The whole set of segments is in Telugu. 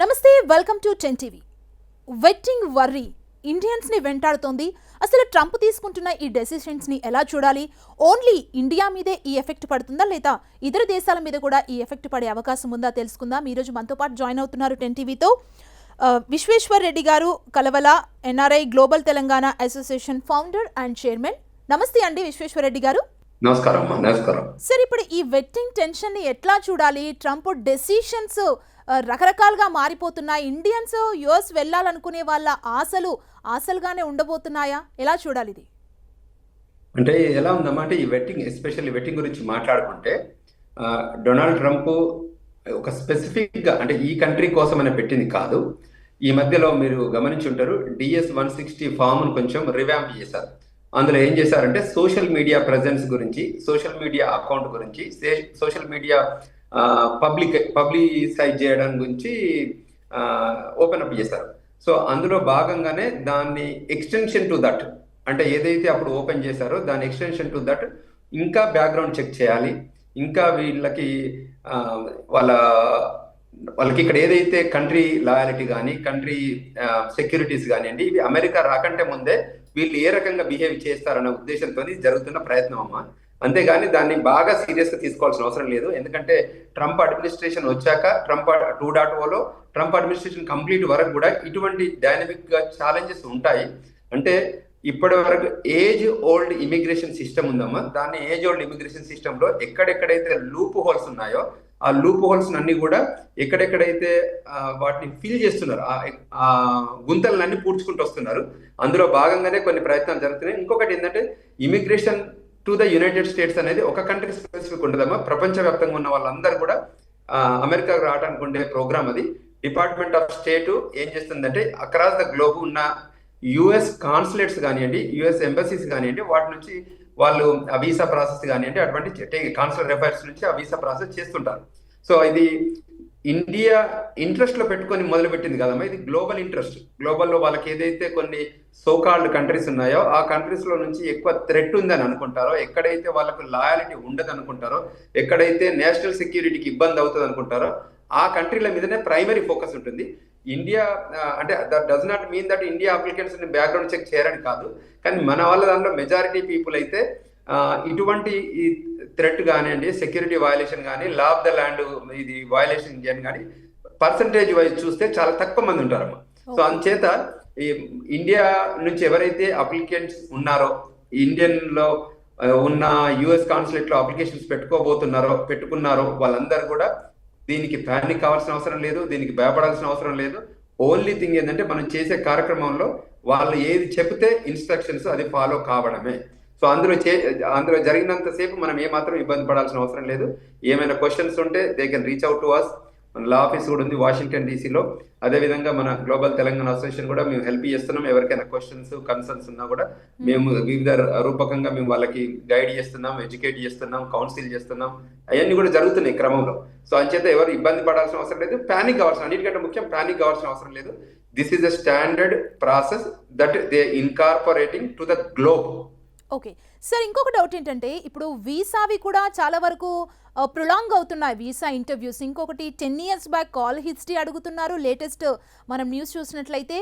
నమస్తే welcome to ten TV. Vetting worry ఇండియన్స్ని వెంటాడుతోంది. అసలు ట్రంప్ తీసుకుంటున్న ఈ డెసిషన్స్ని ఎలా చూడాలి? ఓన్లీ ఇండియా మీదే ఈ ఎఫెక్ట్ పడుతుందా లేదా ఇతర దేశాల మీద కూడా ఈ ఎఫెక్ట్ పడే అవకాశం ఉందా తెలుసుకుందాం. ఈరోజు రోజు మనతో పాటు జాయిన్ అవుతున్నారు ten టీవీతో. Vishweshwar Reddy garu Kalavala NRI global Telangana association founder and chairman. నమస్తే అండి విశ్వేశ్వర్ రెడ్డి గారు. నమస్కారం అమ్మా నమస్కారం. సార్ ఇప్పుడు ఈ వెట్టింగ్ టెన్షన్ని ఎట్లా చూడాలి? ట్రంప్ డెసిషన్స్ రకరకాలుగా మారిపోతున్నాయి. ఇండియన్స్ యుఎస్ వెళ్ళాలనుకునే వాళ్ళ ఆశలు ఆశలుగానే ఉండబోతున్నాయా? ఎలా చూడాలి ఇది? అంటే ఎలా ఉందమ్మా అంటే ఈ వెట్టింగ్ ఎస్పెషల్లీ వెట్టింగ్ గురించి మాట్లాడుకుంటే డొనాల్డ్ ట్రంప్ ఒక స్పెసిఫిక్గా అంటే ఈ కంట్రీ కోసం అని పెట్టింది కాదు. ఈ మధ్యలో మీరు గమనించి ఉంటారు డిఎస్ వన్ సిక్స్టీ ఫామ్ కొంచెం రివ్యాంప్ చేశారు. అందులో ఏం చేశారంటే సోషల్ మీడియా ప్రజెన్స్ గురించి సోషల్ మీడియా అకౌంట్ గురించి సోషల్ మీడియా పబ్లిక్ పబ్లిసైజ్ చేయడం గురించి ఓపెన్ అప్ చేశారు. సో అందులో భాగంగానే దాన్ని ఎక్స్టెన్షన్ టు దట్ అంటే ఏదైతే అప్పుడు ఓపెన్ చేశారో దాని ఎక్స్టెన్షన్ టు దట్ ఇంకా బ్యాక్గ్రౌండ్ చెక్ చేయాలి. ఇంకా వీళ్ళకి వాళ్ళ వాళ్ళకి ఇక్కడ ఏదైతే కంట్రీ లాయాలిటీ కానీ కంట్రీ సెక్యూరిటీస్ కానివ్వండి ఇవి అమెరికా రాకంటే ముందే వీళ్ళు ఏ రకంగా బిహేవ్ చేస్తారన్న ఉద్దేశంతో జరుగుతున్న ప్రయత్నం అమ్మా. అంతేగాని దాన్ని బాగా సీరియస్గా తీసుకోవాల్సిన అవసరం లేదు. ఎందుకంటే ట్రంప్ అడ్మినిస్ట్రేషన్ వచ్చాక ట్రంప్ టూ డాట్ ఓలో ట్రంప్ అడ్మినిస్ట్రేషన్ కంప్లీట్ వరకు కూడా ఇటువంటి డైనమిక్గా ఛాలెంజెస్ ఉంటాయి. అంటే ఇప్పటి వరకు ఏజ్ ఓల్డ్ ఇమిగ్రేషన్ సిస్టమ్ ఉందమ్మా. దాన్ని ఏజ్ ఓల్డ్ ఇమిగ్రేషన్ సిస్టమ్లో ఎక్కడెక్కడైతే లూప్ హోల్స్ ఉన్నాయో ఆ లూప్ హోల్స్ అన్ని కూడా ఎక్కడెక్కడైతే వాటిని ఫిల్ చేస్తున్నారు ఆ- గుంతలన్నీ పూడ్చుకుంటూ వస్తున్నారు. అందులో భాగంగానే కొన్ని ప్రయత్నాలు జరుగుతున్నాయి. ఇంకొకటి ఏంటంటే immigration to the United States అనేది ఒక కంట్రీ స్పెసిఫిక్ ఉండదమ్మా. ప్రపంచవ్యాప్తంగా ఉన్న వాళ్ళందరూ కూడా అమెరికాకు రావడానికి ఉండే ప్రోగ్రామ్ అది. డిపార్ట్మెంట్ ఆఫ్ స్టేట్ ఏం చేస్తుందంటే అక్రాస్ ద గ్లోబ్ ఉన్న యుఎస్ కాన్సులేట్స్ కానివ్వండి యుఎస్ ఎంబసీస్ కానివ్వండి వాటి నుంచి వాళ్ళు ఆ వీసా ప్రాసెస్ కానివ్వండి అటువంటి కాన్సులర్ అఫైర్స్ నుంచి ఆ వీసా ప్రాసెస్ చేస్తుంటారు. సో ఇది ఇండియా ఇంట్రెస్ట్లో పెట్టుకొని మొదలు పెట్టింది కదమ్మా ఇది గ్లోబల్ ఇంట్రెస్ట్ గ్లోబల్లో వాళ్ళకి ఏదైతే కొన్ని సోకాల్డ్ కంట్రీస్ ఉన్నాయో ఆ కంట్రీస్లో నుంచి ఎక్కువ థ్రెట్ ఉందని అనుకుంటారో ఎక్కడైతే వాళ్ళకు లాయాలిటీ ఉండదు అనుకుంటారో ఎక్కడైతే నేషనల్ సెక్యూరిటీకి ఇబ్బంది అవుతుంది అనుకుంటారో ఆ కంట్రీల మీదనే ప్రైమరీ ఫోకస్ ఉంటుంది. ఇండియా అంటే that does not mean that India applicants background check చేయరని కాదు. కానీ మన వాళ్ళ దాంట్లో మెజారిటీ పీపుల్ అయితే ఇటువంటి ఈ థ్రెట్ కానివ్వండి సెక్యూరిటీ వయలేషన్ కానీ లా ఆఫ్ ద ల్యాండ్ ఇది వయలేషన్ చేయని కానీ పర్సంటేజ్ వైజ్ చూస్తే చాలా తక్కువ మంది ఉంటారమ్మా. సో అందుచేత ఈ ఇండియా నుంచి ఎవరైతే అప్లికెంట్స్ ఉన్నారో ఇండియన్లో ఉన్న యుఎస్ కాన్సులేట్లో అప్లికేషన్స్ పెట్టుకోబోతున్నారో పెట్టుకున్నారో వాళ్ళందరూ కూడా దీనికి ప్యానిక్ కావాల్సిన అవసరం లేదు దీనికి భయపడాల్సిన అవసరం లేదు. ఓన్లీ థింగ్ ఏంటంటే మనం చేసే కార్యక్రమంలో వాళ్ళు ఏది చెప్తే ఇన్స్ట్రక్షన్స్ అది ఫాలో కావడమే. సో అందులో చే అందులో జరిగినంతసేపు మనం ఏమాత్రం ఇబ్బంది పడాల్సిన అవసరం లేదు. ఏమైనా క్వశ్చన్స్ ఉంటే they can reach out to us మన లా ఆఫీస్ కూడా ఉంది వాషింగ్టన్ డీసీలో అదేవిధంగా మన గ్లోబల్ తెలంగాణ అసోసియేషన్ కూడా మేము హెల్ప్ చేస్తున్నాం. ఎవరికైనా క్వశ్చన్స్ కన్సర్న్స్ ఉన్నా కూడా మేము వివిధ రూపకంగా మేము వాళ్ళకి గైడ్ చేస్తున్నాం ఎడ్యుకేట్ చేస్తున్నాం కౌన్సిల్ చేస్తున్నాం. అవన్నీ కూడా జరుగుతున్నాయి క్రమంలో. సో అంచేత ఎవరు ఇబ్బంది పడాల్సిన అవసరం లేదు ప్యానిక్ కావాల్సిన అన్నిటికంటే ముఖ్యం ప్యానిక్ కావాల్సిన అవసరం లేదు. This is the standard process that they incorporating to the globe okay sir ఇంకొక డౌట్ ఏంటంటే ఇప్పుడు వీసావి కూడా చాలా వరకు ప్రొలాంగ్ అవుతున్నాయి వీసా ఇంటర్వ్యూస్ ఇంకొకటి ten years back call history అడుగుతున్నారు. లేటెస్ట్ మనం న్యూస్ చూసినట్లయితే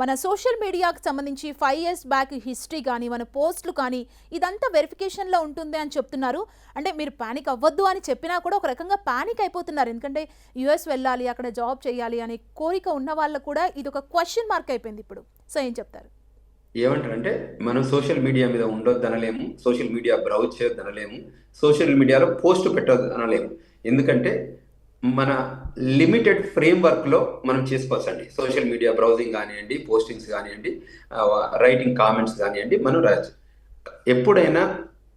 మన సోషల్ మీడియాకు సంబంధించి ఫైవ్ ఇయర్స్ బ్యాక్ హిస్టరీ కానీ మన పోస్టులు కానీ ఇదంతా వెరిఫికేషన్లో ఉంటుంది అని చెప్తున్నారు. అంటే మీరు ప్యానిక్ అవ్వద్దు అని చెప్పినా కూడా ఒక రకంగా ప్యానిక్ అయిపోతున్నారు. ఎందుకంటే యుఎస్ వెళ్ళాలి అక్కడ జాబ్ చేయాలి అనే కోరిక ఉన్న వాళ్ళకు కూడా ఇది ఒక క్వశ్చన్ మార్క్ అయిపోయింది ఇప్పుడు. సో ఏం చెప్తారు? ఏమంటారంటే మనం సోషల్ మీడియా మీద ఉండొద్దు అనలేము సోషల్ మీడియా బ్రౌజ్ చేయొద్దు అనలేము సోషల్ మీడియాలో పోస్ట్ పెట్టొద్దు అనలేము ఎందుకంటే మన లిమిటెడ్ ఫ్రేమ్ వర్క్లో మనం చేసుకోవచ్చండి. సోషల్ మీడియా బ్రౌజింగ్ కానివ్వండి పోస్టింగ్స్ కానివ్వండి రైటింగ్ కామెంట్స్ కానివ్వండి మనం రాయచ్చు. ఎప్పుడైనా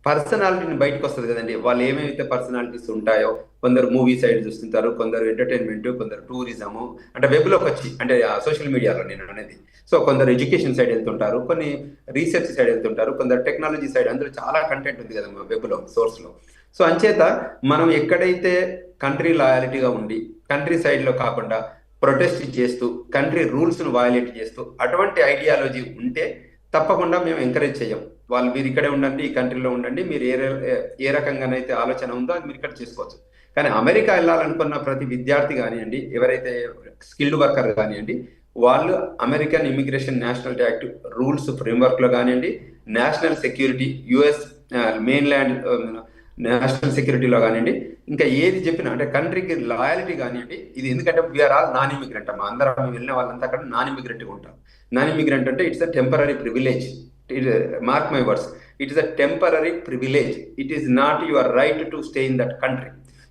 పర్సనాలిటీని బయటకు వస్తుంది కదండి. వాళ్ళు ఏమైతే పర్సనాలిటీస్ ఉంటాయో కొందరు మూవీ సైడ్ చూస్తుంటారు కొందరు ఎంటర్టైన్మెంట్ కొందరు టూరిజము అంటే వెబ్లోకి వచ్చి అంటే సోషల్ మీడియాలో నేను అనేది. సో కొందరు ఎడ్యుకేషన్ సైడ్ వెళ్తుంటారు కొన్ని రీసెర్చ్ సైడ్ వెళ్తుంటారు కొందరు టెక్నాలజీ సైడ్ అందులో చాలా కంటెంట్ ఉంది కదా వెబ్లో సోర్స్లో. సో అంచేత మనం ఎక్కడైతే కంట్రీ లాయాలిటీగా ఉండి కంట్రీ సైడ్లో కాకుండా ప్రొటెస్ట్ చేస్తూ కంట్రీ రూల్స్ను వయలేట్ చేస్తూ అటువంటి ఐడియాలజీ ఉంటే తప్పకుండా మేము ఎంకరేజ్ చేయం. వాళ్ళు మీరు ఇక్కడే ఉండండి ఈ కంట్రీలో ఉండండి మీరు ఏ ఏ రకంగానైతే ఆలోచన ఉందో అది మీరు ఇక్కడ చేసుకోవచ్చు. కానీ అమెరికా వెళ్ళాలనుకున్న ప్రతి విద్యార్థి కానివ్వండి ఎవరైతే స్కిల్డ్ వర్కర్ కానివ్వండి వాళ్ళు American immigration national act rules ఫ్రేమ్వర్క్లో కానివ్వండి national security US mainland national సెక్యూరిటీలో కానివ్వండి ఇంకా ఏది చెప్పినా అంటే కంట్రీకి లాయాలిటీ కానివ్వండి ఇది ఎందుకంటే వీఆర్ ఆల్ నాన్ ఇమిగ్రెంట్ అమ్మ. అందరం వెళ్ళిన వాళ్ళంతా అక్కడ నాన్ ఇమిగ్రెంట్గా ఉంటాం. నాన్ ఇమిగ్రెంట్ అంటే it's a temporary privilege mark my words it is a temporary privilege it is not your right to stay in that country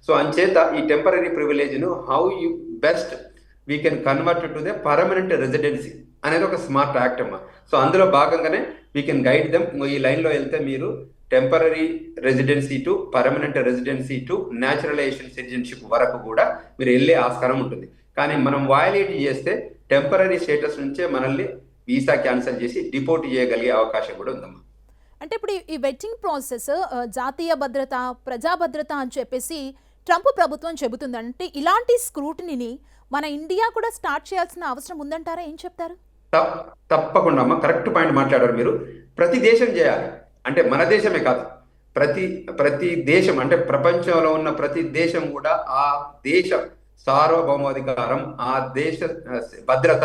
so అంచేత ఈ temporary ప్రివిలేజ్ను how you best we can convert to the permanent residency అనేది ఒక స్మార్ట్ యాక్ట్ అమ్మా. సో అందులో భాగంగానే వీ కెన్ గైడ్ దెమ్ ఈ లైన్లో వెళ్తే మీరు temporary residency to permanent residency to naturalization citizenship వరకు కూడా మీరు వెళ్ళే ఆస్కారం ఉంటుంది. కానీ మనం వయలేట్ చేస్తే టెంపరీ స్టేటస్ నుంచే మనల్ని వీసా క్యాన్సిల్ చేసి డిపోర్ట్ చేయగలిగే అవకాశం కూడా ఉందమ్మా. అంటే ఇప్పుడు ఈ- వెట్టింగ్ ప్రాసెస్ జాతీయ భద్రత ప్రజా భద్రత అని చెప్పేసి ట్రంప్ ప్రభుత్వం చెబుతుంది. అంటే ఇలాంటి స్క్రూటినీని మన ఇండియా కూడా స్టార్ట్ చేయాల్సిన అవసరం ఉందంటారా? ఏం చెప్తారు? తప్- తప్పకుండా అమ్మా. కరెక్ట్ పాయింట్ మాట్లాడారు మీరు. ప్రతి దేశం చేయాలి. అంటే మన దేశమే కాదు. ప్రతి ప్రతి దేశం అంటే ప్రపంచంలో ఉన్న ప్రతి దేశం కూడా ఆ దేశ సార్వభౌమాధికారం ఆ దేశ భద్రత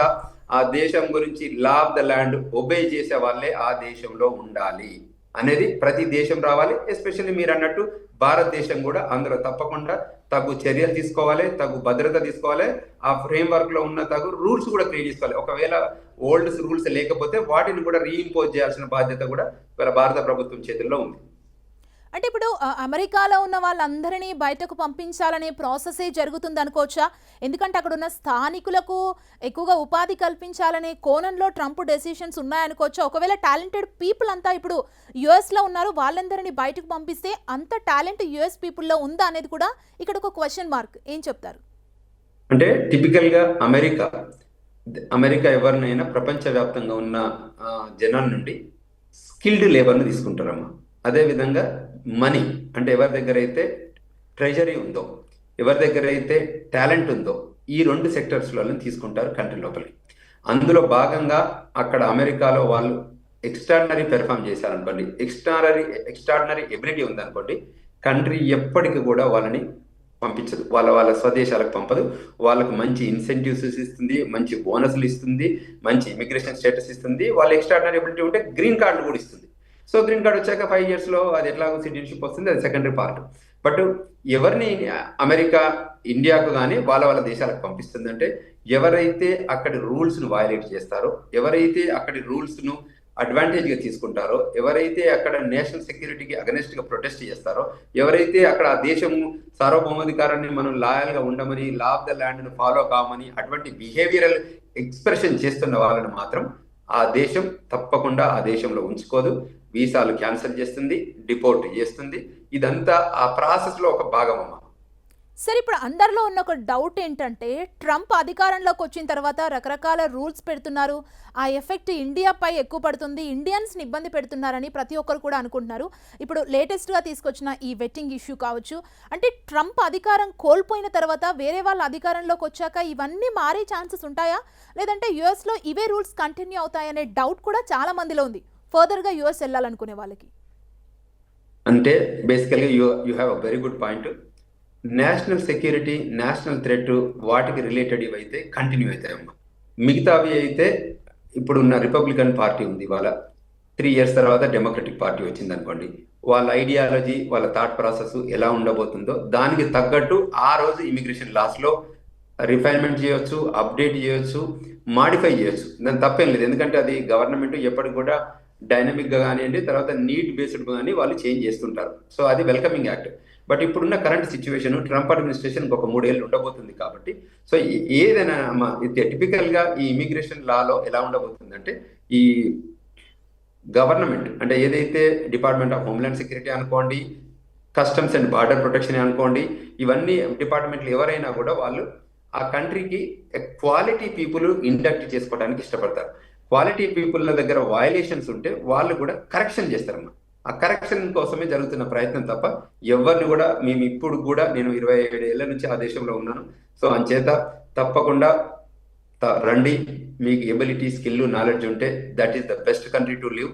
ఆ దేశం గురించి law of the land obey చేసే వాళ్ళే ఆ దేశంలో ఉండాలి అనేది ప్రతి దేశం రావాలి. ఎస్పెషల్లీ మీరు అన్నట్టు భారతదేశం కూడా అందులో తప్పకుండా తగు చర్యలు తీసుకోవాలి తగు భద్రత తీసుకోవాలి ఆ ఫ్రేమ్ వర్క్లో ఉన్న తగు రూల్స్ కూడా క్రియేట్ చేసుకోవాలి. ఒకవేళ ఓల్డ్ రూల్స్ లేకపోతే వాటిని కూడా రీఇంపోజ్ చేయాల్సిన బాధ్యత కూడా ఇవాళ భారత ప్రభుత్వం చేతుల్లో ఉంది. అంటే ఇప్పుడు అమెరికాలో ఉన్న వాళ్ళందరినీ బయటకు పంపించాలనే ప్రాసెసే జరుగుతుంది అనుకోవచ్చా? ఎందుకంటే అక్కడ ఉన్న స్థానికులకు ఎక్కువగా ఉపాధి కల్పించాలనే కోణంలో ట్రంప్ డెసిషన్స్ ఉన్నాయనుకోవచ్చా? ఒకవేళ టాలెంటెడ్ పీపుల్ అంతా ఇప్పుడు యుఎస్లో ఉన్నారు వాళ్ళందరినీ బయటకు పంపిస్తే అంత టాలెంట్ యుఎస్ పీపుల్లో ఉందా అనేది కూడా ఇక్కడ ఒక క్వశ్చన్ మార్క్. ఏం చెప్తారు? అంటే టిపికల్గా అమెరికా అమెరికా ఎవరినైనా ప్రపంచవ్యాప్తంగా ఉన్న జనాల నుండి స్కిల్డ్ లేబర్ని తీసుకుంటారమ్మా. అదే విధంగా మనీ అంటే ఎవరి దగ్గర అయితే ట్రెజరీ ఉందో ఎవరి దగ్గర అయితే టాలెంట్ ఉందో ఈ రెండు సెక్టర్స్లలో తీసుకుంటారు కంట్రీ లోపలికి. అందులో భాగంగా అక్కడ అమెరికాలో వాళ్ళు ఎక్స్ట్రాడినరీ పెర్ఫామ్ చేశారనుకోండి ఎక్స్ట్రాడనరీ ఎక్స్ట్రాడినరీ ఎబిలిటీ ఉందనుకోండి కంట్రీ ఎప్పటికీ కూడా వాళ్ళని పంపించదు. వాళ్ళ వాళ్ళ స్వదేశాలకు పంపదు. వాళ్ళకు మంచి ఇన్సెంటివ్స్ ఇస్తుంది మంచి బోనస్లు ఇస్తుంది మంచి ఇమిగ్రేషన్ స్టేటస్ ఇస్తుంది వాళ్ళ ఎక్స్ట్రాడినరీ ఎబిలిటీ ఉంటే గ్రీన్ కార్డు కూడా ఇస్తుంది. సో గ్రీన్ కార్డ్ వచ్చాక ఫైవ్ ఇయర్స్లో అది ఎట్లాగో సిటిజన్షిప్ వస్తుంది అది సెకండరీ పార్ట్ బట్ ఎవరిని అమెరికా ఇండియాకు కానీ వాళ్ళ వాళ్ళ దేశాలకు పంపిస్తుందంటే ఎవరైతే అక్కడి రూల్స్ను వయలేట్ చేస్తారో ఎవరైతే అక్కడి రూల్స్ను అడ్వాంటేజ్గా తీసుకుంటారో ఎవరైతే అక్కడ నేషనల్ సెక్యూరిటీకి అగనెస్ట్గా ప్రొటెస్ట్ చేస్తారో ఎవరైతే అక్కడ ఆ దేశం సార్వభౌమాధికారాన్ని మనం లాయల్గా ఉండమని law of the land follow కామని అటువంటి బిహేవియరల్ ఎక్స్ప్రెషన్ చేస్తున్న వాళ్ళని మాత్రం ఆ దేశం తప్పకుండా ఆ దేశంలో ఉంచుకోదు. వీసాలు క్యాన్సిల్ చేస్తుంది డిపోర్ట్ చేస్తుంది. ఇదంతా ఆ ప్రాసెస్లో ఒక భాగం అమ్మా. సరే ఇప్పుడు అందరిలో ఉన్న ఒక డౌట్ ఏంటంటే ట్రంప్ అధికారంలోకి వచ్చిన తర్వాత రకరకాల రూల్స్ పెడుతున్నారు. ఆ ఎఫెక్ట్ ఇండియాపై ఎక్కువ పడుతుంది. ఇండియన్స్ని ఇబ్బంది పెడుతున్నారని ప్రతి ఒక్కరు కూడా అనుకుంటున్నారు. ఇప్పుడు లేటెస్ట్గా తీసుకొచ్చిన ఈ వెట్టింగ్ ఇష్యూ కావచ్చు అంటే ట్రంప్ అధికారం కోల్పోయిన తర్వాత వేరే వాళ్ళ అధికారంలోకి వచ్చాక ఇవన్నీ మారే ఛాన్సెస్ ఉంటాయా? లేదంటే యుఎస్లో ఇవే రూల్స్ కంటిన్యూ అవుతాయనే డౌట్ కూడా చాలా మందిలో ఉంది. ఫర్దర్గా యుఎస్ వెళ్ళాలనుకునే వాళ్ళకి. అంటే బేసికల్గా you you have a very good point. National security national threat వాటికి రిలేటెడ్ అయితే కంటిన్యూ అవుతాయి అమ్మా మిగతావి అయితే ఇప్పుడున్న రిపబ్లికన్ పార్టీ ఉంది ఇవాళ. త్రీ ఇయర్స్ తర్వాత డెమోక్రటిక్ పార్టీ వచ్చింది అనుకోండి వాళ్ళ ఐడియాలజీ వాళ్ళ థాట్ ప్రాసెస్ ఎలా ఉండబోతుందో దానికి తగ్గట్టు ఆ రోజు ఇమిగ్రేషన్ లాస్లో రిఫైన్మెంట్ చేయొచ్చు అప్డేట్ చేయొచ్చు మాడిఫై చేయొచ్చు. దాని తప్పేం లేదు. ఎందుకంటే అది గవర్నమెంట్ ఎప్పటికి కూడా డైనమిక్గా కానివ్వండి తర్వాత నీట్ బేస్డ్ కానీ వాళ్ళు చేంజ్ చేస్తుంటారు. సో అది వెల్కమింగ్ యాక్ట్. బట్ ఇప్పుడున్న కరెంట్ సిచ్యువేషన్ ట్రంప్ అడ్మినిస్ట్రేషన్ ఒక మూడేళ్ళు ఉండబోతుంది కాబట్టి సో ఏదైనా టిపికల్గా ఈ ఇమిగ్రేషన్ లాలో ఎలా ఉండబోతుందంటే ఈ గవర్నమెంట్ అంటే ఏదైతే డిపార్ట్మెంట్ ఆఫ్ హోమ్లాండ్ సెక్యూరిటీ అనుకోండి కస్టమ్స్ అండ్ బార్డర్ ప్రొటెక్షన్ అనుకోండి ఇవన్నీ డిపార్ట్మెంట్లు ఎవరైనా కూడా వాళ్ళు ఆ కంట్రీకి క్వాలిటీ పీపుల్ ఇండక్ట్ చేసుకోవడానికి ఇష్టపడతారు. క్వాలిటీ పీపుల్ దగ్గర వయలేషన్స్ ఉంటే వాళ్ళు కూడా కరెక్షన్ చేస్తారమ్మా ఆ కరెక్షన్ కోసమే జరుగుతున్న ప్రయత్నం తప్ప ఎవరిని కూడా మేము ఇప్పుడు కూడా నేను ఇరవై ఏడు ఏళ్ళ నుంచి ఆ దేశంలో ఉన్నాను. సో అంచేత తప్పకుండా రండి. మీకు ఎబిలిటీ స్కిల్ నాలెడ్జ్ ఉంటే that is the best country to live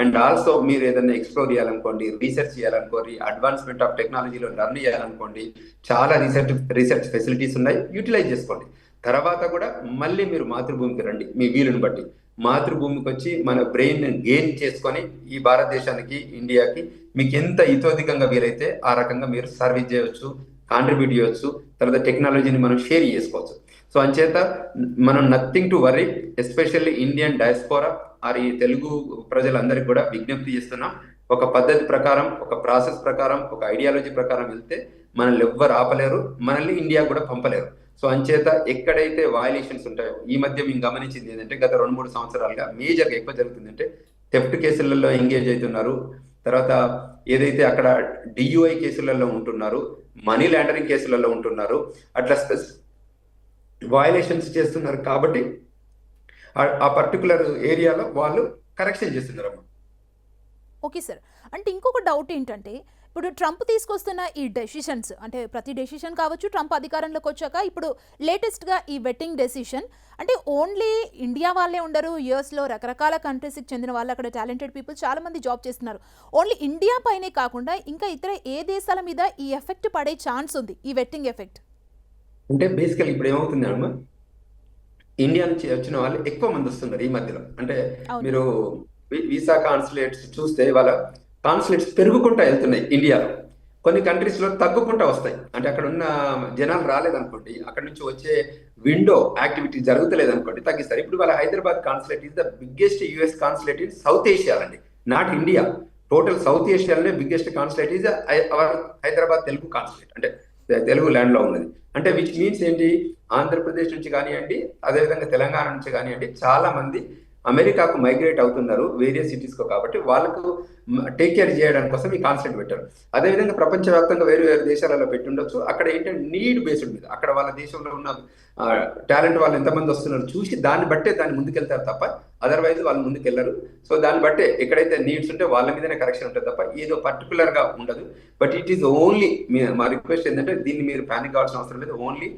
and also మీరు ఏదైనా ఎక్స్ప్లోర్ చేయాలనుకోండి రీసెర్చ్ చేయాలనుకోండి అడ్వాన్స్మెంట్ ఆఫ్ టెక్నాలజీలో లర్న్ చేయాలనుకోండి చాలా రీసెర్చ్ రీసెర్చ్ ఫెసిలిటీస్ ఉన్నాయి. యూటిలైజ్ చేసుకోండి. తర్వాత కూడా మళ్ళీ మీరు మాతృభూమికి రండి. మీ వీలుని బట్టి. మాతృభూమికి వచ్చి మన బ్రెయిన్ గెయిన్ చేసుకొని ఈ భారతదేశానికి ఇండియాకి మీకు ఎంత ఇతోధికంగా వీలైతే ఆ రకంగా మీరు సర్వీస్ చేయవచ్చు కాంట్రిబ్యూట్ చేయవచ్చు తర్వాత టెక్నాలజీని మనం షేర్ చేసుకోవచ్చు. సో అంచేత మనం nothing to worry especially Indian diaspora or ఈ తెలుగు ప్రజలందరికీ కూడా విజ్ఞప్తి చేస్తున్నాం. ఒక పద్ధతి ప్రకారం ఒక ప్రాసెస్ ప్రకారం ఒక ఐడియాలజీ ప్రకారం వెళ్తే మనల్ని ఎవ్వరు ఆపలేరు మనల్ని ఇండియా కూడా పంపలేరు. సో అంచేత ఎక్కడైతే వయలేషన్స్ ఉంటాయో ఈ మధ్య మేము గమనించింది ఏంటంటే గత రెండు మూడు సంవత్సరాలుగా మేజర్గా ఎక్కువ జరుగుతుందంటే థెఫ్ట్ కేసులలో ఎంగేజ్ అవుతున్నారు. తర్వాత ఏదైతే అక్కడ డియుఐ కేసులలో ఉంటున్నారు మనీ లాండరింగ్ కేసులలో ఉంటున్నారు అట్లా వయలేషన్స్ చేస్తున్నారు కాబట్టి ఆ- ఆ పర్టికులర్ ఏరియాలో వాళ్ళు కరెక్షన్ చేస్తున్నారు అమ్మా ఓకే సార్ అంటే ఇంకొక డౌట్ ఏంటంటే ఇప్పుడు ట్రంప్ తీసుకొస్తున్న ఈ డెసిషన్స్ అంటే ప్రతి డెసిషన్ కావచ్చు ట్రంప్ అధికారంలోకి వచ్చాక ఇప్పుడు లేటెస్ట్గా ఈ వెట్టింగ్ డెసిషన్ అంటే ఓన్లీ ఇండియా వాళ్ళే ఉండరు యూఎస్లో రకరకాల కంట్రీస్కి చెందిన వాళ్ళు అక్కడ టాలెంటెడ్ పీపుల్ చాలా మంది జాబ్ చేస్తున్నారు. ఓన్లీ ఇండియా పైనే కాకుండా ఇంకా ఇతర ఏ దేశాల మీద ఈ ఎఫెక్ట్ పడే ఛాన్స్ ఉంది ఈ వెట్టింగ్ ఎఫెక్ట్ అంటే బేసికల్ ఇప్పుడు ఏమవుతుంది అమ్మా ఇండియా నుంచి వచ్చిన వాళ్ళు ఎక్కువ మంది వస్తున్నారు ఈ మధ్యలో. అంటే. మీరు వీసా కాన్సులేట్స్ చూస్తే వాళ్ళ కాన్సులేట్స్ పెరుగుకుంటా వెళ్తున్నాయి ఇండియాలో. కొన్ని కంట్రీస్లో తగ్గుకుంటా వస్తాయి. అంటే అక్కడ ఉన్న జనాలు రాలేదనుకోండి అక్కడ నుంచి వచ్చే విండో యాక్టివిటీ జరుగుతలేదు అనుకోండి తగ్గిస్తారు. ఇప్పుడు వాళ్ళ Hyderabad consulate is the biggest US consulate in South Asia అండి not India. Total South ఏషియాలోనే biggest consulate is our Hyderabad Telugu consulate అంటే తెలుగు ల్యాండ్లో ఉన్నది. అంటే విచ్ మీన్స్ ఏంటి? ఆంధ్రప్రదేశ్ నుంచి కానివ్వండి అదేవిధంగా తెలంగాణ నుంచి కానివ్వండి చాలా మంది అమెరికాకు మైగ్రేట్ అవుతున్నారు వేరియస్ సిటీస్కు కాబట్టి వాళ్ళకు టేక్ కేర్ చేయడానికి కోసం ఈ కాన్సెప్ట్ పెట్టారు. అదేవిధంగా ప్రపంచవ్యాప్తంగా వేరు వేరు దేశాలలో పెట్టుండొచ్చు. అక్కడ ఏంటంటే నీడ్ బేస్డ్ మీద అక్కడ వాళ్ళ దేశంలో ఉన్న టాలెంట్ వాళ్ళు ఎంతమంది వస్తున్నారో చూసి దాన్ని బట్టే దాన్ని ముందుకెళ్తారు తప్ప అదర్వైజ్ వాళ్ళు ముందుకెళ్ళరు సో దాన్ని బట్టే ఎక్కడైతే నీడ్స్ ఉంటే వాళ్ళ మీదనే కరెక్షన్ ఉంటుంది తప్ప ఏదో పర్టికులర్గా ఉండదు. బట్ ఇట్ ఈస్ ఓన్లీ మా రిక్వెస్ట్ ఏంటంటే దీన్ని మీరు ప్యానిక్ కావాల్సిన అవసరం లేదు. ఓన్లీ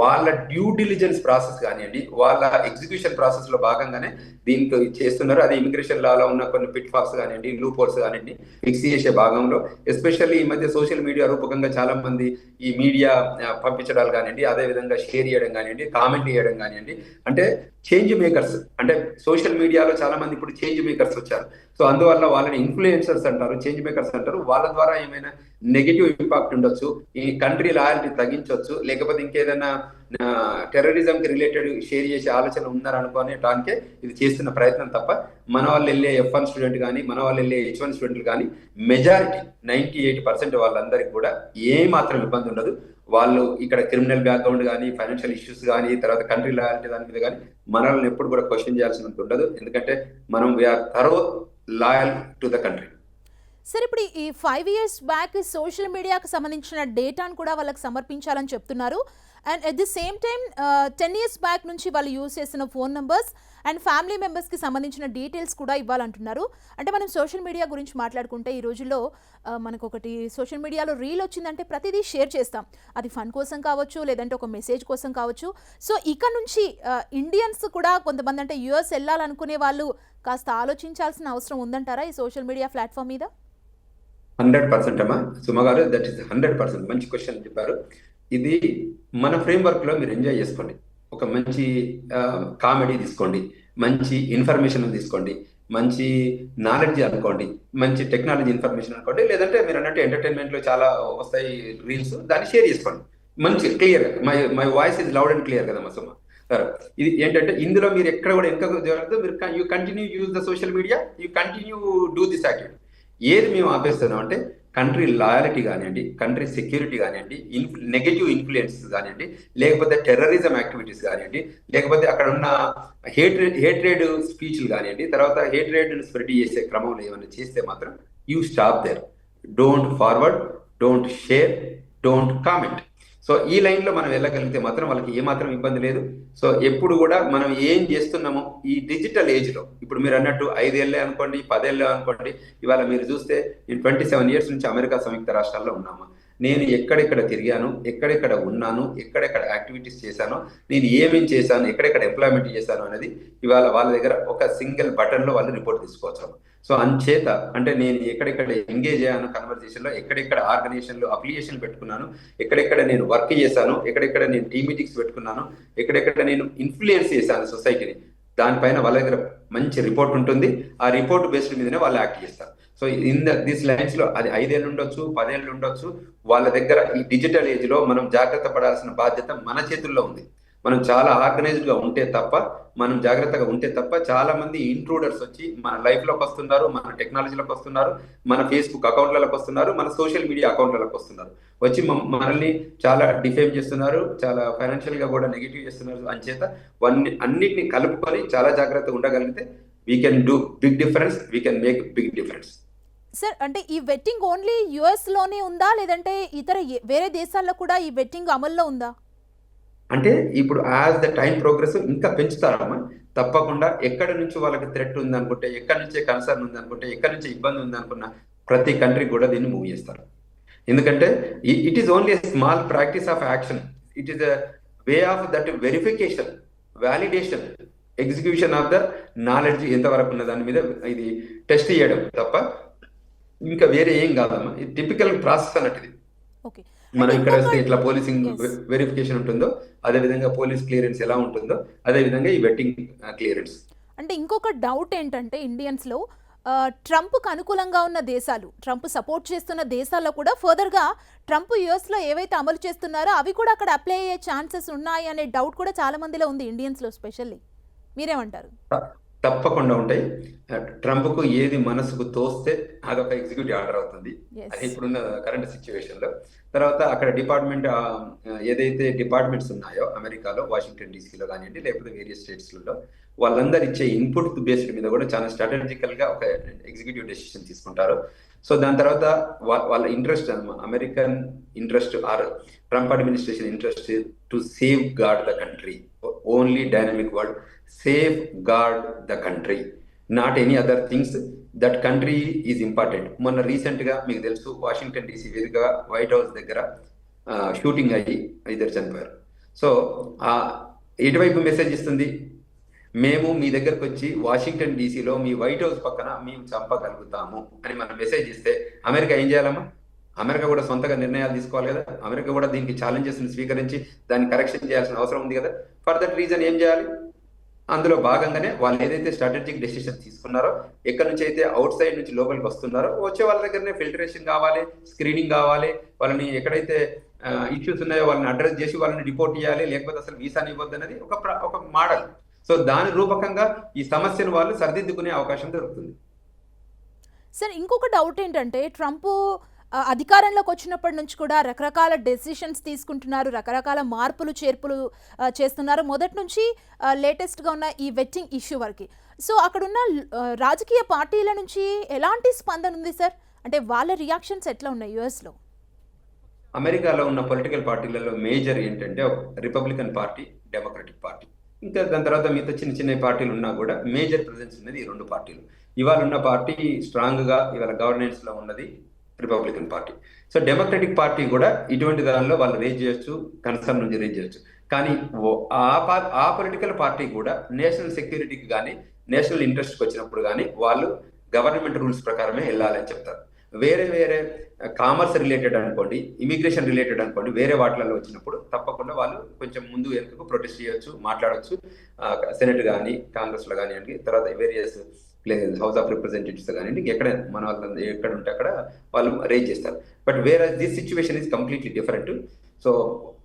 వాళ్ళ డ్యూ డిలిజెన్స్ ప్రాసెస్ కానివ్వండి వాళ్ళ ఎగ్జిక్యూషన్ ప్రాసెస్లో భాగంగానే దీంతో చేస్తున్నారు. అది ఇమిగ్రేషన్ లాలో ఉన్న కొన్ని పిట్ ఫాక్స్ కానివ్వండి లూప్ హోల్స్ కానివ్వండి ఫిక్స్ చేసే భాగంలో ఎస్పెషల్లీ ఈ మధ్య సోషల్ మీడియా రూపకంగా చాలా మంది ఈ మీడియా పంపించడాలు కానివ్వండి అదే విధంగా షేర్ చేయడం కానివ్వండి కామెంట్ చేయడం కానివ్వండి. అంటే చేంజ్ మేకర్స్ అంటే సోషల్ మీడియాలో చాలా మంది ఇప్పుడు చేంజ్ మేకర్స్ వచ్చారు. సో అందువల్ల వాళ్ళని ఇన్ఫ్లుయెన్సర్స్ అంటారు చేంజ్ మేకర్స్ అంటారు. వాళ్ళ ద్వారా ఏమైనా నెగిటివ్ ఇంపాక్ట్ ఉండొచ్చు ఈ కంట్రీ లాయల్టీ తగ్గించవచ్చు లేకపోతే ఇంకేదైనా టెర్రరిజం కి రిలేటెడ్ షేర్ చేసే ఆలోచన ఉన్నారనుకోని దానికే ఇది చేస్తున్న ప్రయత్నం తప్ప మన వాళ్ళు వెళ్ళే ఎఫ్ వన్ స్టూడెంట్ కానీ మన వాళ్ళు వెళ్ళే హెచ్ వన్ స్టూడెంట్లు కానీ మెజారిటీ నైన్టీ ఎయిట్ పర్సెంట్ వాళ్ళందరికీ కూడా ఏ మాత్రం ఇబ్బంది ఉండదు. వాళ్ళు ఇక్కడ క్రిమినల్ బ్యాక్గ్రౌండ్ కానీ ఫైనాన్షియల్ ఇష్యూస్ కానీ తర్వాత కంట్రీ లాయాలిటీ దాని మీద కానీ మనల్ని ఎప్పుడు కూడా క్వశ్చన్ చేయాల్సినంత ఉండదు. ఎందుకంటే మనం we're thorough loyal to the country sir ఇప్పుడు ఈ ఫైవ్ ఇయర్స్ బ్యాక్ సోషల్ మీడియాకి సంబంధించిన డేటాను కూడా వాళ్ళకి సమర్పించాలని చెప్తున్నారు. And at the same time ten years back నుంచి వాళ్ళు యూజ్ చేసిన ఫోన్ నెంబర్స్ అండ్ ఫ్యామిలీ మెంబర్స్కి సంబంధించిన డీటెయిల్స్ కూడా ఇవ్వాలంటున్నారు. అంటే మనం సోషల్ మీడియా గురించి మాట్లాడుకుంటే ఈ రోజుల్లో మనకు ఒకటి సోషల్ మీడియాలో రీల్ వచ్చిందంటే ప్రతిదీ షేర్ చేస్తాం. అది ఫన్ కోసం కావచ్చు లేదంటే ఒక మెసేజ్ కోసం కావచ్చు. సో ఇక నుంచి ఇండియన్స్ కూడా కొంతమంది అంటే యూఎస్ వెళ్ళాలనుకునే వాళ్ళు కాస్త ఆలోచించాల్సిన అవసరం ఉందంటారా ఈ సోషల్ మీడియా ప్లాట్ఫామ్ మీద? హండ్రెడ్ పర్సెంట్ అమ్మా. Suma garu that is hundred percent. మంచి క్వశ్చన్ చెప్పారు. ఇది మన ఫ్రేమ్వర్క్లో మీరు ఎంజాయ్ చేసుకోండి. ఒక మంచి కామెడీ తీసుకోండి మంచి ఇన్ఫర్మేషన్ తీసుకోండి మంచి నాలెడ్జ్ అనుకోండి మంచి టెక్నాలజీ ఇన్ఫర్మేషన్ అనుకోండి లేదంటే మీరు అన్నట్టు ఎంటర్టైన్మెంట్లో చాలా వస్తాయి రీల్స్ దాన్ని షేర్ చేసుకోండి. మంచి clear my my voice is loud and clear కదా మా సుమ. సరే ఇది ఏంటంటే ఇందులో మీరు ఎక్కడ కూడా ఎంత జరగదు మీరు you continue use the social media you continue do this activity. ఏది మేము ఆపేస్తున్నాం అంటే కంట్రీ లాయలిటీ కానివ్వండి కంట్రీ సెక్యూరిటీ కానివ్వండి ఇన్ఫ్ నెగిటివ్ ఇన్ఫ్లుయెన్సెస్ కానివ్వండి లేకపోతే టెర్రరిజం యాక్టివిటీస్ కానివ్వండి లేకపోతే అక్కడ ఉన్న హేట్రేడ్ హేట్రేడ్ స్పీచ్లు కానివ్వండి తర్వాత హేట్రేడ్ స్ప్రెడ్ చేసే క్రమంలో ఏమైనా చేస్తే మాత్రం you stop there don't forward don't share don't comment so ఈ లైన్లో మనం వెళ్ళగలిగితే మాత్రం వాళ్ళకి ఏమాత్రం ఇబ్బంది లేదు. సో ఎప్పుడు కూడా మనం ఏం చేస్తున్నామో ఈ డిజిటల్ ఏజ్లో ఇప్పుడు మీరు అన్నట్టు ఐదేళ్ళే అనుకోండి పదేళ్ళే అనుకోండి ఇవాళ మీరు చూస్తే నేను ట్వంటీ సెవెన్ ఇయర్స్ నుంచి అమెరికా సంయుక్త రాష్ట్రాల్లో ఉన్నాము. నేను ఎక్కడెక్కడ తిరిగాను ఎక్కడెక్కడ ఉన్నాను ఎక్కడెక్కడ యాక్టివిటీస్ చేశాను నేను ఏమేం చేశాను ఎక్కడెక్కడ ఎంప్లాయ్మెంట్ చేశాను అనేది ఇవాళ వాళ్ళ దగ్గర ఒక సింగిల్ బటన్లో వాళ్ళు రిపోర్ట్ తీసుకోవచ్చు. సో అంచేత అంటే నేను ఎక్కడెక్కడ ఎంగేజ్ అయ్యాను కన్వర్జేషన్లో ఎక్కడెక్కడ ఆర్గనైజేషన్లో అప్లికేషన్ పెట్టుకున్నాను ఎక్కడెక్కడ నేను వర్క్ చేశాను ఎక్కడెక్కడ నేను టీ మీటింగ్స్ పెట్టుకున్నాను ఎక్కడెక్కడ నేను ఇన్ఫ్లుయెన్స్ చేశాను సొసైటీని దానిపైన వాళ్ళ దగ్గర మంచి రిపోర్ట్ ఉంటుంది. ఆ రిపోర్ట్ బేస్డ్ మీదనే వాళ్ళు యాక్ట్ చేస్తారు. సో ఇన్ ద దిస్ లైన్స్లో అది ఐదేళ్ళు ఉండొచ్చు పదేళ్ళు ఉండొచ్చు. వాళ్ళ దగ్గర ఈ డిజిటల్ ఏజ్లో మనం జాగ్రత్త పడాల్సిన బాధ్యత మన చేతుల్లో ఉంది. మనం చాలా ఆర్గనైజ్డ్గా ఉంటే తప్ప మనం జాగ్రత్తగా ఉంటే తప్ప చాలా మంది ఇంట్రూడర్స్ వచ్చి మన లైఫ్లోకి వస్తున్నారు మన టెక్నాలజీలోకి వస్తున్నారు మన ఫేస్బుక్ అకౌంట్లలోకి వస్తున్నారు మన సోషల్ మీడియా అకౌంట్లలోకి వస్తున్నారు. వచ్చి మనల్ని చాలా డిఫేమ్ చేస్తున్నారు చాలా ఫైనాన్షియల్గా కూడా నెగిటివ్ చేస్తున్నారు అంచేత వన్ని అన్నిటిని కలుపుకొని చాలా జాగ్రత్తగా ఉండగలిగితే we can do big difference we can make big difference sir అంటే ఈ వెట్టింగ్ ఓన్లీ యుఎస్లోనే ఉందా? లేదంటే ఇతర వేరే దేశాల్లో కూడా ఈ వెట్టింగ్ అమల్లో ఉందా? అంటే ఇప్పుడు యాజ్ ద టైం ప్రోగ్రెస్ ఇంకా పెంచుతారమ్మా. తప్పకుండా ఎక్కడి నుంచి వాళ్ళకి థ్రెట్ ఉంది అనుకుంటే ఎక్కడి నుంచే కన్సర్న్ ఉంది అనుకుంటే ఎక్కడి నుంచి ఇబ్బంది ఉంది అనుకున్న ప్రతి కంట్రీ కూడా దీన్ని మూవ్ చేస్తారు. ఎందుకంటే it is only small practice of action it is way of that verification validation execution of the knowledge ఎంతవరకు ఉన్న దాని మీద ఇది టెస్ట్ చేయడం తప్ప ఇంకా వేరే ఏం కాదమ్మా. ఇది టిపికల్ ప్రాసెస్ అన్నట్టు ఇది. ఓకే మనం ఇక్కడ ఇంకొక- వస్తే ఇట్లా పోలీసింగ్. వెరిఫికేషన్ ఉంటుందో అదే విధంగా పోలీస్ క్లియరెన్స్ ఎలా ఉంటుందో అదే విధంగా ఈ వెట్టింగ్ క్లియరెన్స్ అంటే ఇంకొక డౌట్ ఏంటంటే ఇండియన్స్లో ఆ, ట్రంప్కు అనుకూలంగా ఉన్న దేశాలు ట్రంప్ సపోర్ట్ చేస్తున్న దేశాల్లో కూడా ఫర్దర్గా ట్రంప్ యుఎస్లో ఏవైతే అమలు చేస్తున్నారో అవి కూడా అక్కడ అప్లై అయ్యే ఛాన్సెస్ ఉన్నాయి అనే డౌట్ కూడా చాలా మందిలో ఉంది ఇండియన్స్లో స్పెషల్లీ మీరేమంటారు? తప్పకుండా ఉంటాయి. ట్రంప్కు ఏది మనసుకు తోస్తే అదొక ఎగ్జిక్యూటివ్ ఆర్డర్ అవుతుంది. అది ఇప్పుడున్న కరెంట్ సిచ్యువేషన్లో. తర్వాత అక్కడ డిపార్ట్మెంట్ ఏదైతే డిపార్ట్మెంట్స్ ఉన్నాయో అమెరికాలో వాషింగ్టన్ డీసీలో కానివ్వండి లేకపోతే వేరియస్ స్టేట్స్లలో వాళ్ళందరూ ఇచ్చే ఇన్పుట్ బేస్డ్ మీద కూడా చాలా స్ట్రాటజికల్గా ఒక ఎగ్జిక్యూటివ్ డెసిషన్ తీసుకుంటారు. సో దాని తర్వాత వాళ్ళ interest American interest or Trump administration interest to safeguard the country only dynamic word safeguard the country. Not any other things that country is important మొన్న రీసెంట్గా మీకు తెలుసు వాషింగ్టన్ డీసీ వేదికగా వైట్ హౌస్ దగ్గర షూటింగ్ అయ్యి ఇద్దరు చనిపోయారు. సో ఎటువైపు మెసేజ్ ఇస్తుంది? మేము మీ దగ్గరకు వచ్చి వాషింగ్టన్ డీసీలో మీ వైట్ హౌస్ పక్కన మేము చంపగలుగుతాము అని మనం మెసేజ్ ఇస్తే అమెరికా ఏం చేయాలమ్మా? అమెరికా కూడా సొంతగా నిర్ణయాలు తీసుకోవాలి కదా? అమెరికా కూడా దీనికి ఛాలెంజెస్ని స్వీకరించి దాన్ని కరెక్షన్ చేయాల్సిన అవసరం ఉంది కదా? ఫర్ దట్ రీజన్ ఏం చేయాలి? అందులో భాగంగానే వాళ్ళు ఏదైతే స్ట్రాటజిక్ డెసిషన్ తీసుకున్నారో ఎక్కడి నుంచి అయితే అవుట్ సైడ్ నుంచి లోపలికి వస్తున్నారో వచ్చే వాళ్ళ దగ్గరనే ఫిల్టరేషన్ కావాలి స్క్రీనింగ్ కావాలి వాళ్ళని ఎక్కడైతే ఇష్యూస్ ఉన్నాయో వాళ్ళని అడ్రస్ చేసి వాళ్ళని రిపోర్ట్ చేయాలి లేకపోతే అసలు వీసాని ఇవ్వద్దు అనేది ఒక ఒక మోడల్ సో దాని రూపకంగా ఈ సమస్యను వాళ్ళు సరిదిద్దుకునే అవకాశం దొరుకుతుంది. సార్ ఇంకొక డౌట్ ఏంటంటే ట్రంప్ అధికారంలోకి వచ్చినప్పటి నుంచి కూడా రకరకాల డెసిషన్స్ తీసుకుంటున్నారు రకరకాల మార్పులు చేర్పులు చేస్తున్నారు. మొదటి నుంచి లేటెస్ట్గా ఉన్న ఈ వెట్టింగ్ ఇష్యూ వరకు. సో అక్కడున్న రాజకీయ పార్టీల నుంచి ఎలాంటి స్పందన ఉంది సార్? అంటే వాళ్ళ రియాక్షన్స్ ఎట్లా ఉన్నాయి యుఎస్లో? అమెరికాలో ఉన్న పొలిటికల్ పార్టీలలో మేజర్ ఏంటంటే రిపబ్లికన్ పార్టీ డెమోక్రటిక్ పార్టీ ఇంకా దాని తర్వాత మిగతా చిన్న చిన్న పార్టీలు ఉన్నా కూడా మేజర్ ప్రజెన్స్ ఉన్నది ఈ రెండు పార్టీలు. ఇవాళ ఉన్న పార్టీ స్ట్రాంగ్గా ఇవాళ గవర్నెన్స్లో ఉన్నది. Republican party so Democratic party కూడా ఇటువంటి దానిలో వాళ్ళు రేజ్ చేయొచ్చు కన్సర్న్ నుంచి రేజ్ చేయొచ్చు. కానీ ఆ పా- ఆ పొలిటికల్ పార్టీ కూడా నేషనల్ సెక్యూరిటీకి కానీ నేషనల్ ఇంట్రెస్ట్కి వచ్చినప్పుడు కానీ వాళ్ళు గవర్నమెంట్ రూల్స్ ప్రకారమే వెళ్ళాలని చెప్తారు. వేరే వేరే కామర్స్ రిలేటెడ్ అనుకోండి ఇమిగ్రేషన్ రిలేటెడ్ అనుకోండి వేరే వాటిలలో వచ్చినప్పుడు తప్పకుండా వాళ్ళు కొంచెం ముందు వెనుకకు ప్రొటెస్ట్ చేయొచ్చు మాట్లాడొచ్చు. సెనెట్ కానీ కాంగ్రెస్లో కానీ తర్వాత వేరియస్ హౌస్ ఆఫ్ రిప్రజెంటేటివ్స్ కానివ్వండి ఎక్కడ మన ఎక్కడ ఉంటే అక్కడ వాళ్ళు రేజ్ చేస్తారు. But where this situation is completely different so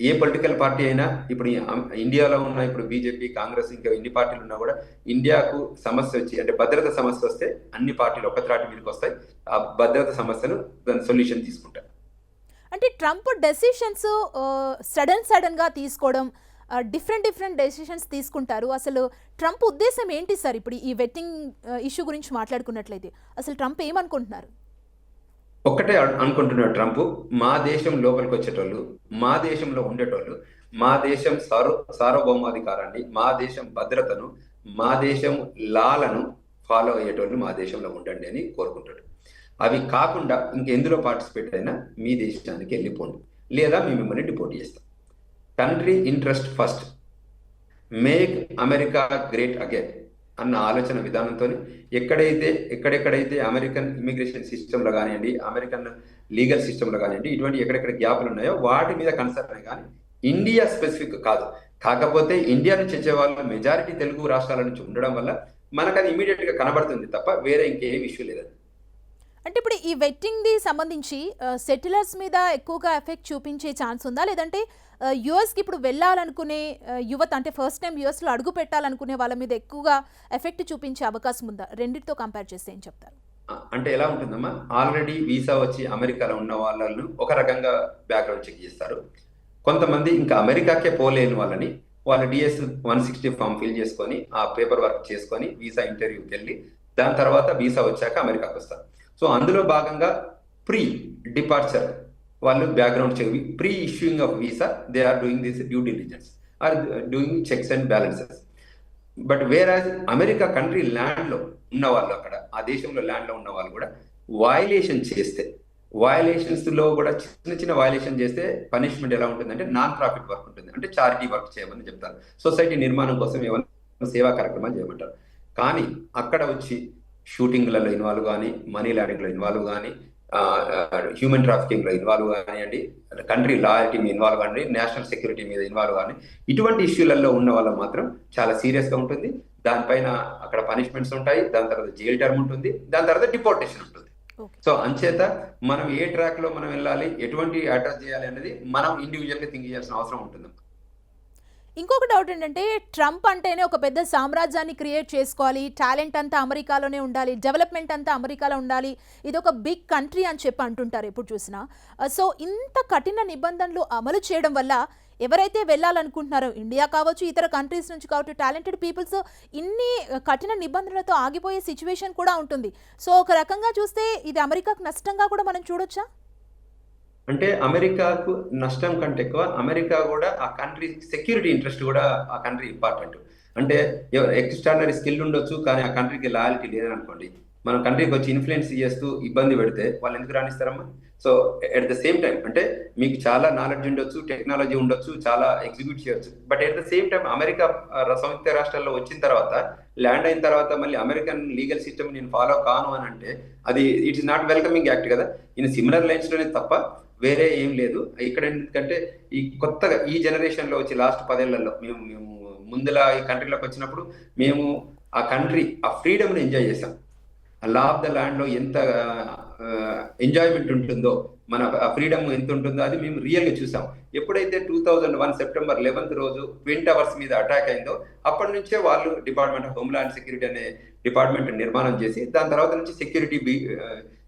A political party అయినా ఇప్పుడు ఇండియాలో ఉన్న ఇప్పుడు బీజేపీ కాంగ్రెస్ ఇంకా ఎన్ని పార్టీలు ఉన్నా కూడా ఇండియాకు సమస్య వచ్చి అంటే భద్రత సమస్య వస్తే అన్ని పార్టీలు ఒక త్రాటి మీదకి వస్తాయి. ఆ భద్రత సమస్యను దాని సొల్యూషన్ తీసుకుంటారు. అంటే ట్రంప్ డెసిషన్స్ సడన్ సడన్గా తీసుకోవడం డిఫరెంట్ డిఫరెంట్ డెసిషన్స్ తీసుకుంటారు. అసలు ట్రంప్ ఉద్దేశం ఏంటి సార్ ఇప్పుడు ఈ వెట్టింగ్ ఇష్యూ గురించి మాట్లాడుకున్నట్లయితే? అసలు ట్రంప్ ఏమనుకుంటున్నారు? ఒక్కటే అనుకుంటున్నాడు ట్రంప్. మా దేశం లోపలికి వచ్చేటోళ్ళు మా దేశంలో ఉండేటోళ్ళు మా దేశం సార్వ సార్వభౌమాధికారాన్ని మా దేశం భద్రతను మా దేశం లాలను ఫాలో అయ్యేటోళ్ళు మా దేశంలో ఉండండి అని కోరుకుంటాడు. అవి కాకుండా ఇంకెందులో పార్టిసిపేట్ అయినా మీ దేశానికి వెళ్ళిపోండి. లేదా మేము మిమ్మల్ని డిపోర్ట్ చేస్తాం. Country interest first. Make America great again అన్న ఆలోచన విధానంతో ఎక్కడైతే ఎక్కడెక్కడైతే అమెరికన్ ఇమిగ్రేషన్ సిస్టంలో కానివ్వండి అమెరికన్ లీగల్ సిస్టంలో కానివ్వండి ఇటువంటి ఎక్కడెక్కడ గ్యాపులు ఉన్నాయో వాటి మీద కన్సర్న్ కానీ ఇండియా స్పెసిఫిక్ కాదు. కాకపోతే ఇండియా నుంచి వచ్చే వాళ్ళు మెజారిటీ తెలుగు రాష్ట్రాల నుంచి ఉండడం వల్ల మనకు అది ఇమీడియట్గా కనబడుతుంది తప్ప వేరే ఇంకేం ఇష్యూ లేదు. అంటే ఇప్పుడు ఈ వెట్టింగ్ది సంబంధించి సెటిలర్స్ మీద ఎక్కువగా ఎఫెక్ట్ చూపించే ఛాన్స్ ఉందా? లేదంటే యుఎస్కి ఇప్పుడు వెళ్ళాలనుకునే యువత అంటే ఫస్ట్ టైం యుఎస్లో అడుగు పెట్టాలనుకునే వాళ్ళ మీద ఎక్కువగా ఎఫెక్ట్ చూపించే అవకాశం ఉందా? రెండింటితో కంపేర్ చేస్తే ఏం చెప్తారు? అంటే ఎలా ఉంటుందమ్మా? ఆల్రెడీ వీసా వచ్చి అమెరికాలో ఉన్న వాళ్ళను ఒక రకంగా బ్యాక్గ్రౌండ్ చెక్ చేస్తారు. కొంతమంది ఇంకా అమెరికాకే పోలేని వాళ్ళని వాళ్ళ DS one sixty form fill చేసుకొని ఆ పేపర్ వర్క్ చేసుకొని వీసా ఇంటర్వ్యూకి వెళ్ళి దాని తర్వాత వీసా వచ్చాక అమెరికాకి వస్తారు. సో అందులో భాగంగా ప్రీ డిపార్చర్ వాళ్ళు background check pre issuing of visa they are doing this due diligence are doing checks and balances but whereas America country ల్యాండ్లో ఉన్న వాళ్ళు అక్కడ ఆ దేశంలో ల్యాండ్లో ఉన్న వాళ్ళు కూడా వయలేషన్ చేస్తే వయలేషన్స్లో కూడా చిన్న చిన్న వయలేషన్ చేస్తే పనిష్మెంట్ ఎలా ఉంటుందంటే నాన్ ప్రాఫిట్ వర్క్ ఉంటుంది. అంటే చారిటీ వర్క్ చేయమని చెప్తారు. సొసైటీ నిర్మాణం కోసం ఏమైనా సేవా కార్యక్రమాలు చేయమంటారు. కానీ అక్కడ వచ్చి షూటింగ్లలో ఇన్వాల్వ్ కానీ మనీ ల్యాండింగ్లో ఇన్వాల్వ్ కానీ హ్యూమన్ ట్రాఫికింగ్లో ఇన్వాల్వ్ కానివ్వండి కంట్రీ లాయల్టీ మీద ఇన్వాల్వ్ కానీ నేషనల్ సెక్యూరిటీ మీద ఇన్వాల్వ్ కానీ ఇటువంటి ఇష్యూలలో ఉన్న వాళ్ళు మాత్రం చాలా సీరియస్గా ఉంటుంది. దానిపైన అక్కడ పనిష్మెంట్స్ ఉంటాయి దాని తర్వాత జైలు టర్మ్ ఉంటుంది దాని తర్వాత డిపోర్టేషన్ ఉంటుంది. సో అంచేత మనం ఏ ట్రాక్లో మనం వెళ్ళాలి ఎటువంటి అడ్రస్ చేయాలి అనేది మనం ఇండివిజువల్గా థింక్ చేయాల్సిన అవసరం ఉంటుంది. ఇంకొక డౌట్ ఏంటంటే ట్రంప్ అంటేనే ఒక పెద్ద సామ్రాజ్యాన్ని క్రియేట్ చేసుకోవాలి టాలెంట్ అంతా అమెరికాలోనే ఉండాలి డెవలప్మెంట్ అంతా అమెరికాలో ఉండాలి ఇది ఒక బిగ్ కంట్రీ అని చెప్పి అంటుంటారు ఎప్పుడు చూసినా. సో ఇంత కఠిన నిబంధనలు అమలు చేయడం వల్ల ఎవరైతే వెళ్ళాలనుకుంటున్నారో ఇండియా కావచ్చు ఇతర కంట్రీస్ నుంచి కావచ్చు టాలెంటెడ్ పీపుల్స్ ఇన్ని కఠిన నిబంధనలతో ఆగిపోయే సిచ్యువేషన్ కూడా ఉంటుంది. సో ఒక రకంగా చూస్తే ఇది అమెరికాకు నష్టంగా కూడా మనం చూడొచ్చా? అంటే అమెరికాకు నష్టం కంటే ఎక్కువ అమెరికా కూడా ఆ కంట్రీ సెక్యూరిటీ ఇంట్రెస్ట్ కూడా ఆ కంట్రీ ఇంపార్టెంట్. అంటే ఎక్స్ట్రాడనరీ స్కిల్ ఉండొచ్చు కానీ ఆ కంట్రీకి లాయల్టీ లేదనుకోండి. మన కంట్రీకి వచ్చి ఇన్ఫ్లుయెన్స్ చేస్తూ ఇబ్బంది పెడితే వాళ్ళు ఎందుకు రాణిస్తారమ్మా? So at the same time అంటే మీకు చాలా నాలెడ్జ్ ఉండొచ్చు టెక్నాలజీ ఉండొచ్చు చాలా ఎగ్జిక్యూట్ చేయొచ్చు. But at the same time America సంయుక్త రాష్ట్రాల్లో వచ్చిన తర్వాత ల్యాండ్ అయిన తర్వాత మళ్ళీ అమెరికన్ లీగల్ సిస్టమ్ నేను ఫాలో కాను అని అంటే అది it is not welcoming act కదా. ఇన్ సిమిలర్ లైన్స్లోనే తప్ప వేరే ఏం లేదు. ఇక్కడ ఎందుకంటే ఈ కొత్తగా ఈ జనరేషన్లో వచ్చి లాస్ట్ పదేళ్ళలో మేము మేము ముందులా ఈ కంట్రీలోకి వచ్చినప్పుడు మేము ఆ కంట్రీ ఆ ఫ్రీడమ్ని ఎంజాయ్ చేసాం ఆ లా ఆఫ్ ద ల్యాండ్లో ఎంత ఎంజాయ్మెంట్ ఉంటుందో మన ఫ్రీడమ్ ఎంత ఉంటుందో అది మేము రియల్గా చూసాం ఎప్పుడైతే two thousand one September eleventh రోజు ట్విన్ టవర్స్ మీద అటాక్ అయిందో అప్పటి నుంచే వాళ్ళు డిపార్ట్మెంట్ ఆఫ్ హోమ్లాండ్ సెక్యూరిటీ అనే డిపార్ట్మెంట్ నిర్మాణం చేసి దాని తర్వాత నుంచి సెక్యూరిటీ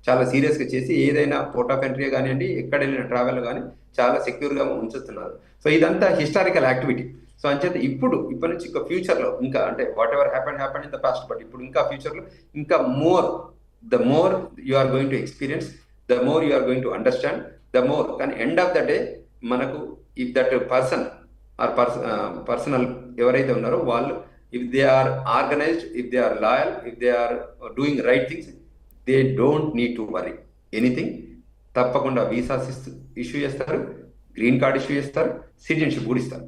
చాలా సీరియస్గా చేసి ఏదైనా పోర్ట్ ఆఫ్ ఎంట్రీ కానివ్వండి ఎక్కడ వెళ్ళిన ట్రావెల్ కానీ చాలా సెక్యూర్గా ఉంచుతున్నారు. సో ఇదంతా హిస్టారికల్ యాక్టివిటీ సో అంచేత ఇప్పుడు ఇప్పటి నుంచి ఇంకా ఫ్యూచర్లో ఇంకా అంటే whatever happen happen in the past but ఇప్పుడు ఇంకా ఫ్యూచర్లో ఇంకా more the more you are going to experience the more you are going to understand the more కానీ ఎండ్ ఆఫ్ ద డే మనకు if that person or personal ఎవరైతే ఉన్నారో వాళ్ళు if they are organised if they are loyal if they are doing right things they don't need to worry anything తప్పకుండా వీసాస్ ఇష్యూ చేస్తారు గ్రీన్ కార్డ్ ఇష్యూ చేస్తారు సిటిజన్షిప్ కూడా ఇస్తారు.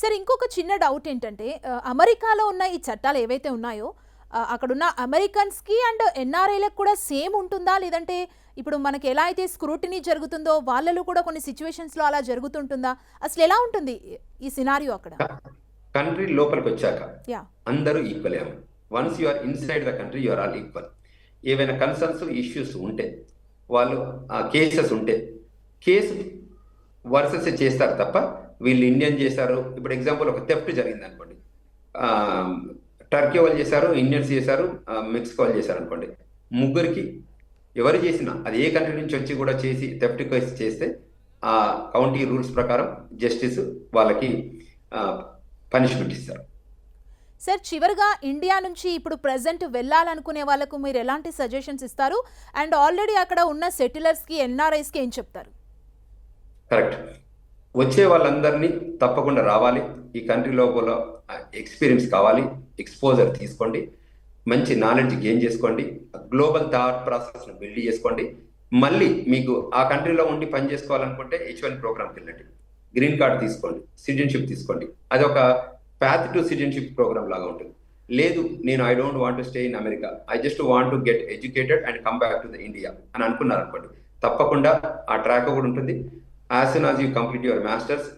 సరే ఇంకొక చిన్న డౌట్ ఏంటంటే అమెరికాలో ఉన్న ఈ చట్టాలు ఏవైతే ఉన్నాయో అక్కడున్న అమెరికన్స్కి అండ్ ఎన్ఆర్ఐలకు కూడా సేమ్ ఉంటుందా? లేదంటే ఇప్పుడు మనకి ఎలా అయితే స్క్రూటినీ జరుగుతుందో వాళ్ళలో కూడా కొన్ని సిచ్యువేషన్స్లో అలా జరుగుతుంటుందా? అసలు ఎలా ఉంటుంది ఈ సినారియో అక్కడ? కంట్రీ లోపలికి వచ్చాక అందరూ equal once you are inside the country you are all equal ఏవైనా కన్సర్న్స్ ఇష్యూస్ ఉంటే వాళ్ళు ఆ కేసెస్ ఉంటే కేసు వర్సెస్ చేస్తారు తప్ప వీళ్ళు ఇండియన్ చేశారు. ఇప్పుడు ఎగ్జాంపుల్ ఒక థెఫ్ట్ జరిగింది అనుకోండి. టర్కీ వాళ్ళు చేశారు ఇండియన్స్ చేశారు మెక్సికో వాళ్ళు చేశారు అనుకోండి. ముగ్గురికి ఎవరు చేసినా అది ఏ కంట్రీ నుంచి వచ్చి కూడా చేసి థెఫ్ట్ కేసు చేస్తే ఆ కౌంటీ రూల్స్ ప్రకారం జస్టిస్ వాళ్ళకి పనిష్మెంట్ ఇస్తారు. సార్ చివరిగా ఇండియా నుంచి ఇప్పుడు ప్రజెంట్ వెళ్ళాలనుకునే వాళ్ళకు మీరు ఎలాంటి సజెషన్స్ ఇస్తారు? అండ్ ఆల్రెడీ అక్కడ ఉన్న సెటిలర్స్కి ఎన్ఆర్ఐస్కి ఏం చెప్తారు? కరెక్ట్ వచ్చే వాళ్ళందరినీ తప్పకుండా రావాలి. ఈ కంట్రీ లోపల ఎక్స్పీరియన్స్ కావాలి. ఎక్స్పోజర్ తీసుకోండి. మంచి నాలెడ్జ్ గెయిన్ చేసుకోండి. గ్లోబల్ థాట్ ప్రాసెస్ను బిల్డ్ చేసుకోండి. మళ్ళీ మీకు ఆ కంట్రీలో ఉండి పని చేసుకోవాలనుకుంటే హెచ్ వన్ ప్రోగ్రామ్కి వెళ్ళండి. గ్రీన్ కార్డ్ తీసుకోండి. సిటిజన్షిప్ తీసుకోండి. అది ఒక ప్యాత్ టు సిటిజన్షిప్ ప్రోగ్రామ్ లాగా ఉంటుంది. లేదు నేను I don't want to stay in America I just want to get educated and come back to the India అని అనుకున్నారు అనుకోండి తప్పకుండా ఆ ట్రాక్ కూడా ఉంటుంది. As soon as you complete your masters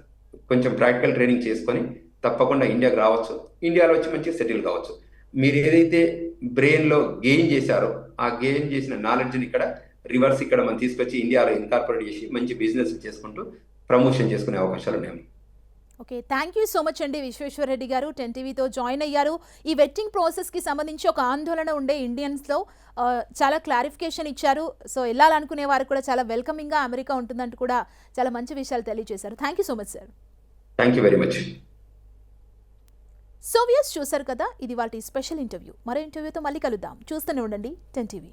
కొంచెం ప్రాక్టికల్ ట్రైనింగ్ చేసుకొని తప్పకుండా ఇండియాకి రావచ్చు. ఇండియాలో వచ్చి మంచిగా సెటిల్ కావచ్చు. మీరు ఏదైతే బ్రెయిన్లో గెయిన్ చేశారో ఆ గెయిన్ చేసిన నాలెడ్జ్ని ఇక్కడ రివర్స్ ఇక్కడ మనం తీసుకొచ్చి ఇండియాలో ఇన్కార్పొరేట్ చేసి మంచి బిజినెస్ చేసుకుంటూ ప్రమోషన్ చేసుకునే అవకాశాలు ఉన్నాయి. Okay thank you so much అండి విశ్వేశ్వరరెడ్డి గారు టెన్ టీవీతో జాయిన్ అయ్యారు. ఈ వెట్టింగ్ ప్రాసెస్కి సంబంధించి ఒక ఆందోళన ఉండే ఇండియన్స్లో చాలా క్లారిఫికేషన్ ఇచ్చారు. సో వెళ్ళాలనుకునే వారు కూడా చాలా వెల్కమింగ్గా అమెరికా ఉంటుందంటూ కూడా చాలా మంచి విషయాలు తెలియజేశారు. Thank you so much sir thank you very much so views చూశారు కదా ఇది వాటి స్పెషల్ ఇంటర్వ్యూ మరో ఇంటర్వ్యూతో మళ్ళీ కలుద్దాం. చూస్తూనే ఉండండి టెన్ టీవీ